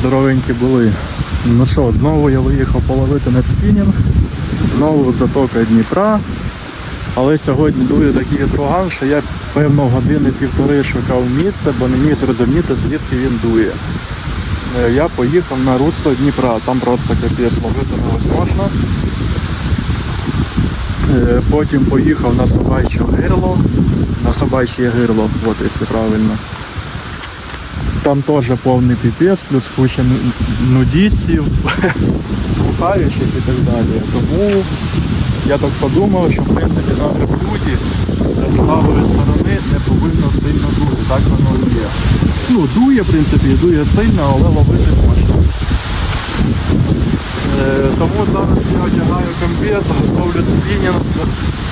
Здоровенькі були. Ну що, знову я виїхав половити на спінінг. Знову затока Дніпра. Але сьогодні дує такий вітруган, що я певно години-півтори шукав місце, бо не міг зрозуміти, звідки він дує. Е, Я поїхав на русло Дніпра, там просто капець ловити невозможно. Е, Потім поїхав на собаче гирло, на собаче гирло, от якщо правильно. Там теж повний піпець, плюс куча ну- нудістів, бухаючих і так далі. Тому я так подумав, що в принципі на верблюді з правої сторони не повинно сильно дути. Так воно і є. Ну, дує, в принципі, дує сильно, але ловити можна. Е, Тому зараз я одягаю комбез, готовлю спінінг,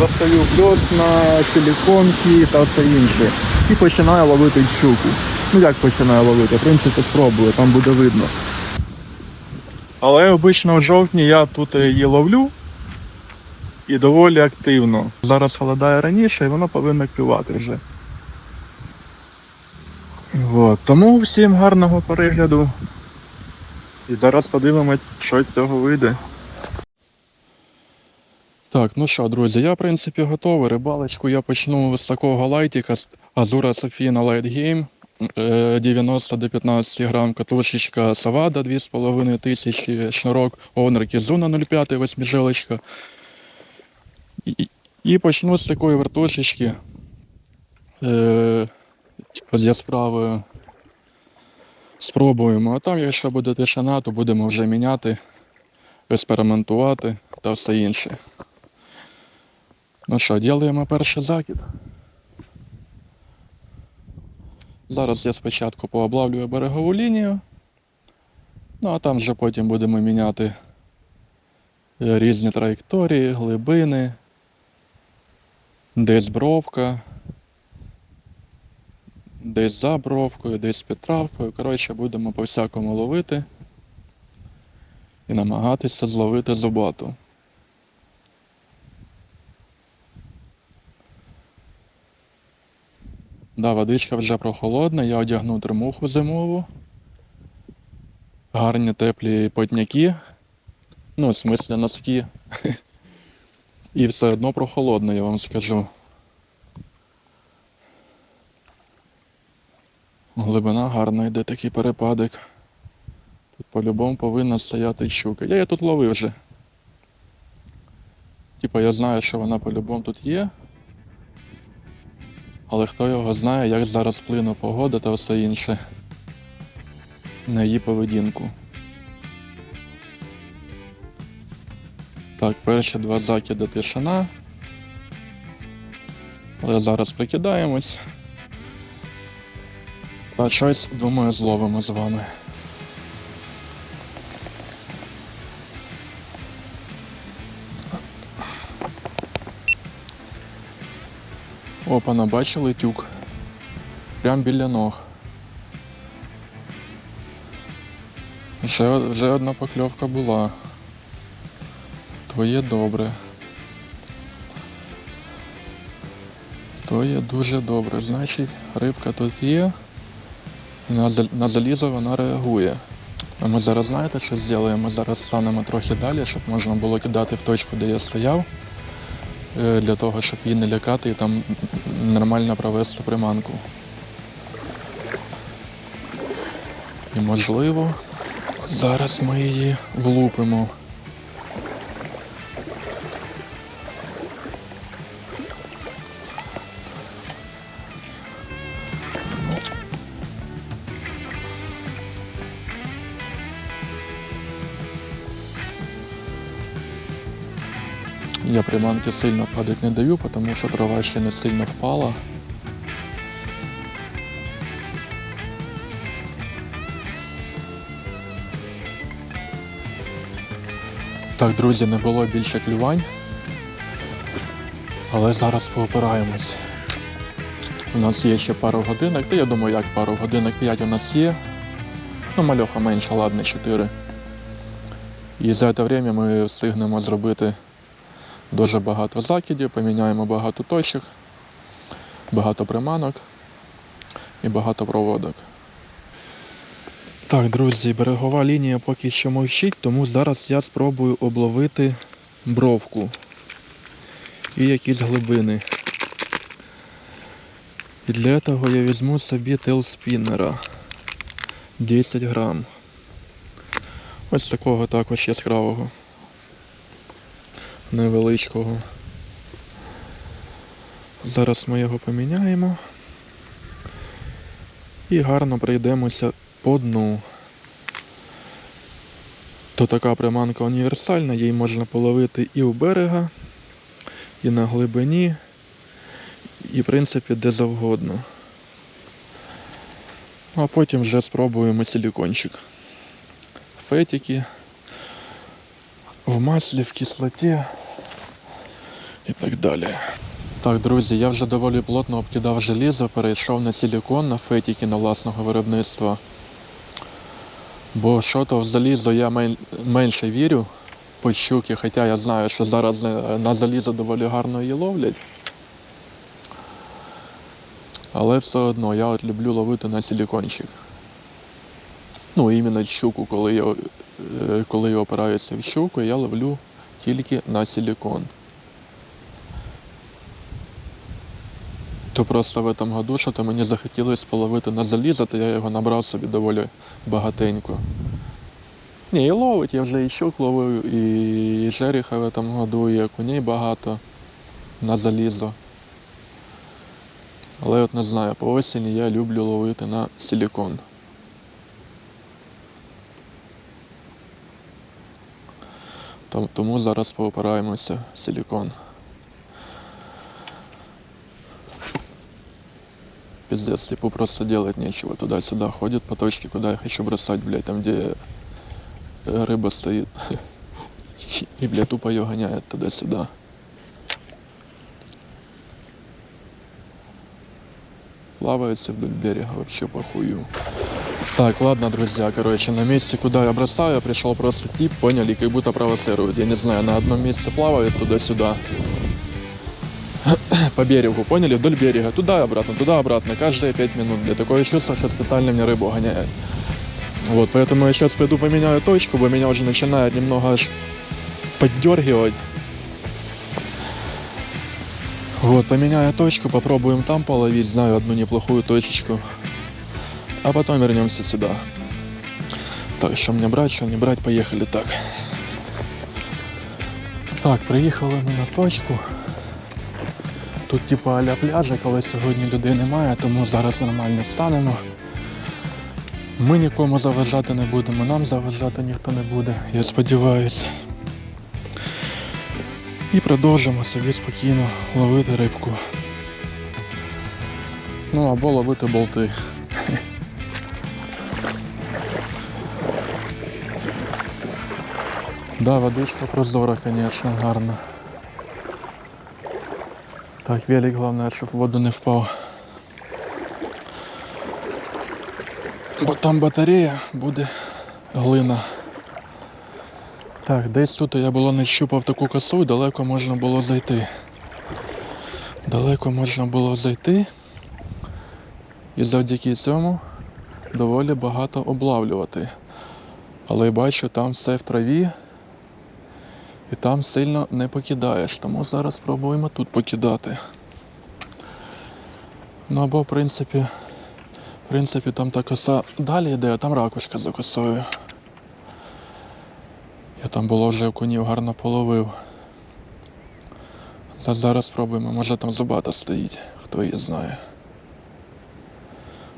достаю пльот на силіконки та все інше. І починаю ловити щуку. Ну як починаю ловити? В принципі, спробую, там буде видно. Але обично в жовтні я тут її ловлю і доволі активно. Зараз холодає раніше і воно повинно клювати вже. От. Тому всім гарного перегляду. І зараз подивимось, що з цього вийде. Так, ну що, друзі, я в принципі готовий. Рибалочку я почну з такого лайтика Азура Софіна Light Game. Е, 90 до 15 грам, катушечка Савада 2500, шнурок Owner Kizuna 0,5 восьмижилочка. І, і почну з такої вертушечки. Е, типу, з яскравою Спробуємо. А там, якщо буде тишина, то будемо вже міняти, експериментувати та все інше. Ну що, ділаємо перший закид. Зараз я спочатку пооблавлюю берегову лінію, ну а там вже потім будемо міняти е, різні траєкторії, глибини, десь бровка, десь за бровкою, десь під травкою. Коротше, будемо по всякому ловити і намагатися зловити зубату. Да, водичка вже прохолодна, я одягну термуху зимову. Гарні теплі потняки. Ну, в смислі носки. І все одно прохолодно, я вам скажу. Глибина гарна йде такий перепадок. Тут по-любому повинна стояти щука. Я її тут ловив вже. Типа я знаю, що вона по-любому тут є. Але хто його знає, як зараз вплине погода та все інше на її поведінку. Так, перші два закиди тишина. Але зараз прикидаємось. Та щось, думаю, зловимо з вами. Опа, набачили тюк. Прям біля ног. Ще вже одна покльовка була. Твоє добре. То є дуже добре. Значить, рибка тут є. І на, залізо вона реагує. А ми зараз знаєте, що зробимо? Ми зараз станемо трохи далі, щоб можна було кидати в точку, де я стояв, для того, щоб її не лякати і там нормально провести приманку. І можливо, зараз ми її влупимо. Приманки сильно падать не даю, тому що трава ще не сильно впала. Так, друзі, не було більше клювань. Але зараз поопираємось. У нас є ще пару годинок, та я думаю, як пару годинок 5 у нас є. Ну, мальоха менша, ладно, 4. І за це время ми встигнемо зробити дуже багато закидів, поміняємо багато точок, багато приманок і багато проводок. Так, друзі, берегова лінія поки що мовчить, тому зараз я спробую обловити бровку і якісь глибини. І для того я візьму собі телспіннера 10 грам. Ось такого також яскравого. Невеличкого. Зараз ми його поміняємо. І гарно пройдемося по дну. То така приманка універсальна, її можна половити і у берега, і на глибині, і в принципі де завгодно. А потім вже спробуємо силікончик. Фетики, в маслі, в кислоті і так далі. Так, друзі, я вже доволі плотно обкидав желізо, перейшов на силікон, на фетики на власного виробництва. Бо що то в залізо я мен- менше вірю по щуки, хоча я знаю, що зараз на на залізо доволі гарно її ловлять. Але все одно я от люблю ловити на силікончик. Ну, іменно щуку, коли я, е, коли я опираюся в щуку, я ловлю тільки на силікон. То просто в этом году що то мені захотілося половити на залізо, то я його набрав собі доволі багатенько. Ні, і ловить, я вже і щук ловив, і жереха в этом году, і окуней багато на залізо. Але от не знаю, по осені я люблю ловити на силікон. Тому зараз поопираємося в силікон. Пиздец, типу просто делать нечего. Туда-сюда ходит по точке, куда я хочу бросать, блядь, там где э, рыба стоит. И, блядь, тупо ее гоняет туда-сюда. Плавается вдоль берега вообще похую. Так, ладно, друзья, короче, на месте, куда я бросаю, пришел просто тип, поняли, как будто провоцирует. Я не знаю, на одном месте плавает туда-сюда по берегу, поняли? Вдоль берега, туда и обратно, туда и обратно, каждые 5 минут. Для такое чувство, что специально мне рыбу гоняет. Вот, поэтому я сейчас пойду поменяю точку, бо меня уже начинает немного аж поддергивать. Вот, поменяю точку, попробуем там половить, знаю одну неплохую точечку. А потом вернемся сюда. Так, что мне брать, что не брать, поехали так. Так, приїхали ми на точку. Тут типу аля пляжик, але сьогодні людей немає, тому зараз нормально станемо. Ми нікому заважати не будемо, нам заважати ніхто не буде, я сподіваюся. І продовжимо собі спокійно ловити рибку. Ну або ловити болти. Да, водичка прозора, конечно, гарна. Так, велик головне, щоб в воду не впав. Бо там батарея буде глина. Так, десь тут я було не щупав таку косу і далеко можна було зайти. Далеко можна було зайти. І завдяки цьому доволі багато облавлювати. Але бачу, там все в траві. І там сильно не покидаєш, тому зараз спробуємо тут покидати. Ну або в принципі, в принципі там та коса далі йде, а там ракушка за косою. Я там було вже окунів гарно половив. Зараз спробуємо, може там зубата стоїть, хто її знає.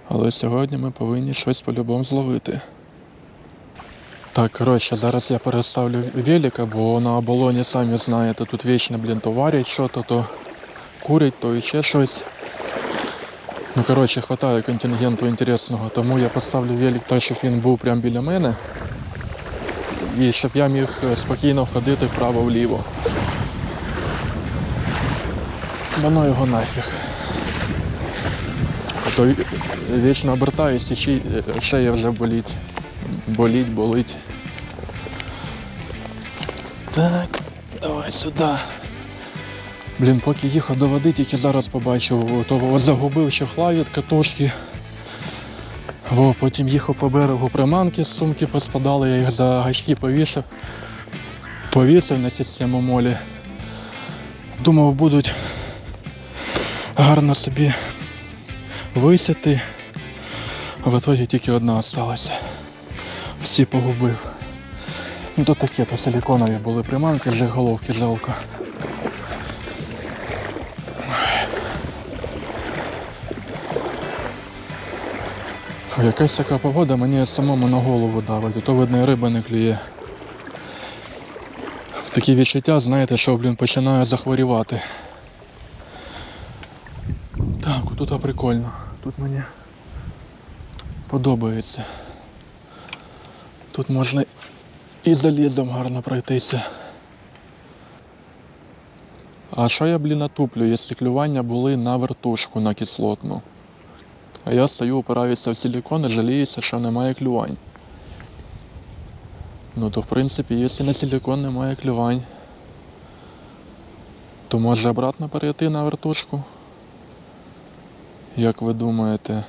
Але сьогодні ми повинні щось по-любому зловити. Так, коротше, зараз я переставлю велика, бо на оболоні, самі знаєте, тут вічно, блін, то варять що-то, то курять, то ще щось. Ну, коротше, хватає контингенту інтересного, тому я поставлю велик так, щоб він був прямо біля мене. І щоб я міг е, спокійно ходити вправо-вліво. Воно його нафіг. А то вічно обертаюсь і ще, е, вже болить. Боліть, болить. Так, давай сюди. Блін, поки їхав до води, тільки зараз побачив, то загубив ще хлаві від катушки. Во, потім їхав по берегу приманки, сумки поспадали, я їх за гачки повісив. Повісив на систему молі. Думав, будуть гарно собі висіти. В итоге тільки одна осталася. Всі погубив. Ну то таке, то силіконові були приманки, вже головки жалко. Фу, Якась така погода мені самому на голову давить, то видно і риба не клює. Такі відчуття, знаєте, що, блін, починаю захворівати. Так, тут прикольно. Тут мені подобається. Тут можна і залізом гарно пройтися. А що я, блін, натуплю, якщо клювання були на вертушку на кислотну? А я стою, опираюся в силікон і жаліюся, що немає клювань. Ну то в принципі, якщо на силікон немає клювань, то може обратно перейти на вертушку? Як ви думаєте?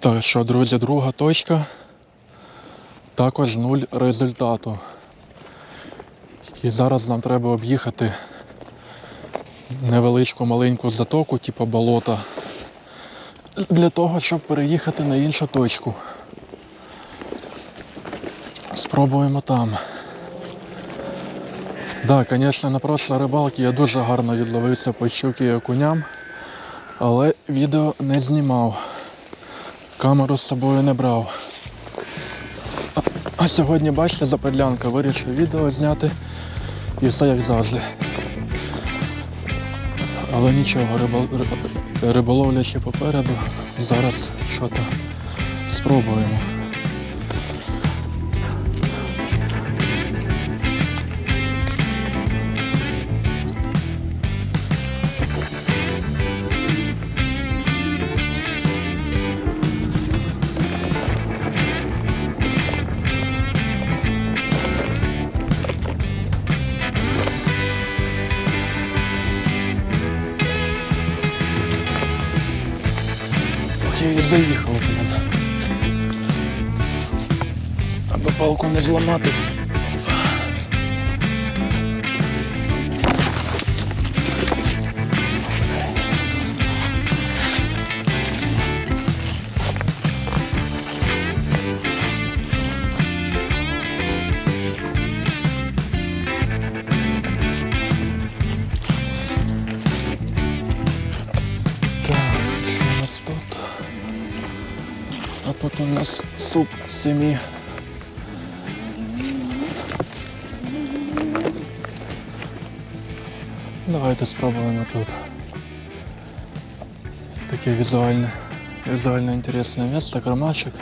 Так що, друзі, друга точка. Також нуль результату. І зараз нам треба об'їхати невеличку маленьку затоку, типу болота, для того, щоб переїхати на іншу точку. Спробуємо там. Так, да, звісно, на прошлій рибалці я дуже гарно відловився по щуки і окуням, але відео не знімав. Камеру з собою не брав. А, а сьогодні, бачите, запедлянка, вирішив відео зняти і все як завжди. Але нічого, рибол... ри- риболовля ще попереду. Зараз що то спробуємо. І заїхав, туди. Аби палку не зламати. А тут у нас суп сім'ї. Давайте спробуємо тут. Таке візуальне, візуально інтересне місце, кармашек.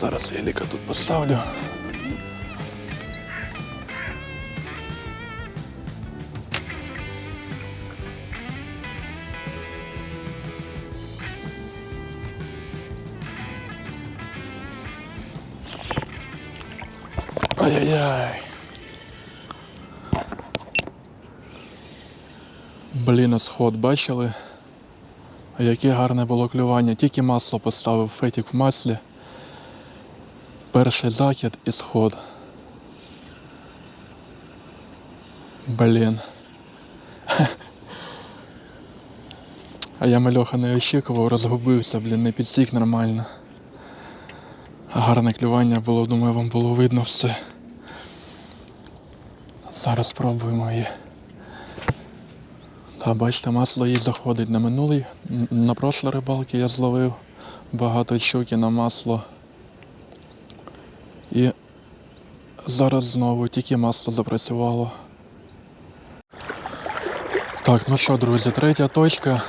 Зараз велика тут поставлю. Ай-яй-яй. Блін, сход бачили? Яке гарне було клювання. Тільки масло поставив фетик в маслі. Перший закид і сход. Блін. А я мальоха не очікував, розгубився, блін, не підсік нормально. Гарне клювання було, думаю, вам було видно все. Зараз спробуємо її. Та бачите, масло їй заходить на минулий. На прошлій рибалці я зловив багато щуки на масло. І зараз знову тільки масло запрацювало. Так, ну що, друзі, третя точка.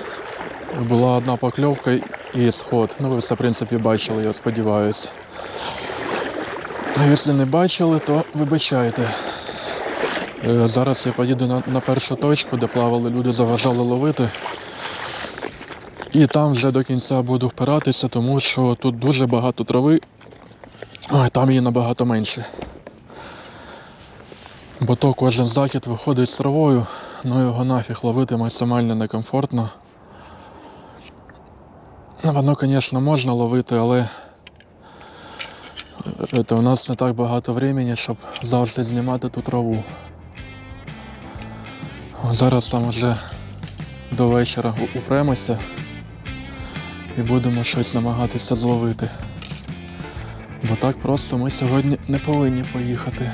Була одна покльовка і сход. Ну ви все, в принципі, бачили, я сподіваюся. Якщо не бачили, то вибачайте. Е, Зараз я поїду на, на першу точку, де плавали люди, заважали ловити. І там вже до кінця буду впиратися, тому що тут дуже багато трави, а там її набагато менше. Бо то кожен закид виходить з травою, ну його нафіг ловити максимально некомфортно. Воно, звісно, можна ловити, але е, у нас не так багато времени, щоб завжди знімати ту траву. Зараз там вже до вечора упремося і будемо щось намагатися зловити. Бо так просто ми сьогодні не повинні поїхати.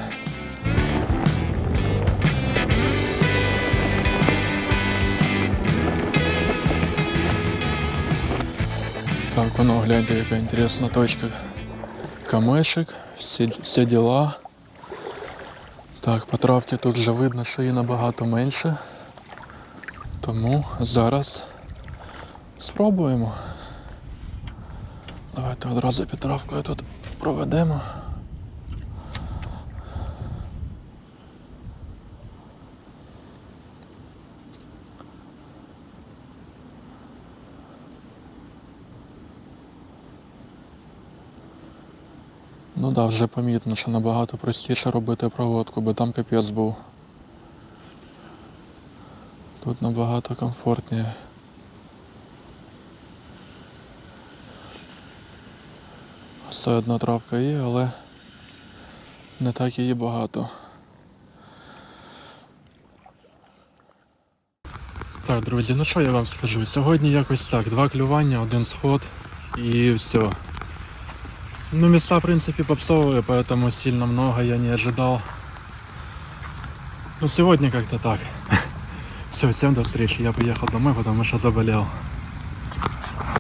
Так, воно гляньте, яка інтересна точка. Камешик, всі, всі діла. Так, по травці тут вже видно, що її набагато менше. Тому зараз спробуємо. Давайте одразу під травкою тут проведемо. Ну да, вже помітно, що набагато простіше робити проводку, бо там капець був. Тут набагато комфортніше. Все одна травка є, але не так її багато. Так, друзі, ну що я вам скажу? Сьогодні якось так, два клювання, один сход і все. Ну, места, в принципе, попсовые, поэтому сильно много я не ожидал. Ну, сегодня как-то так. Все, всем до встречи. Я поехал домой, потому что заболел.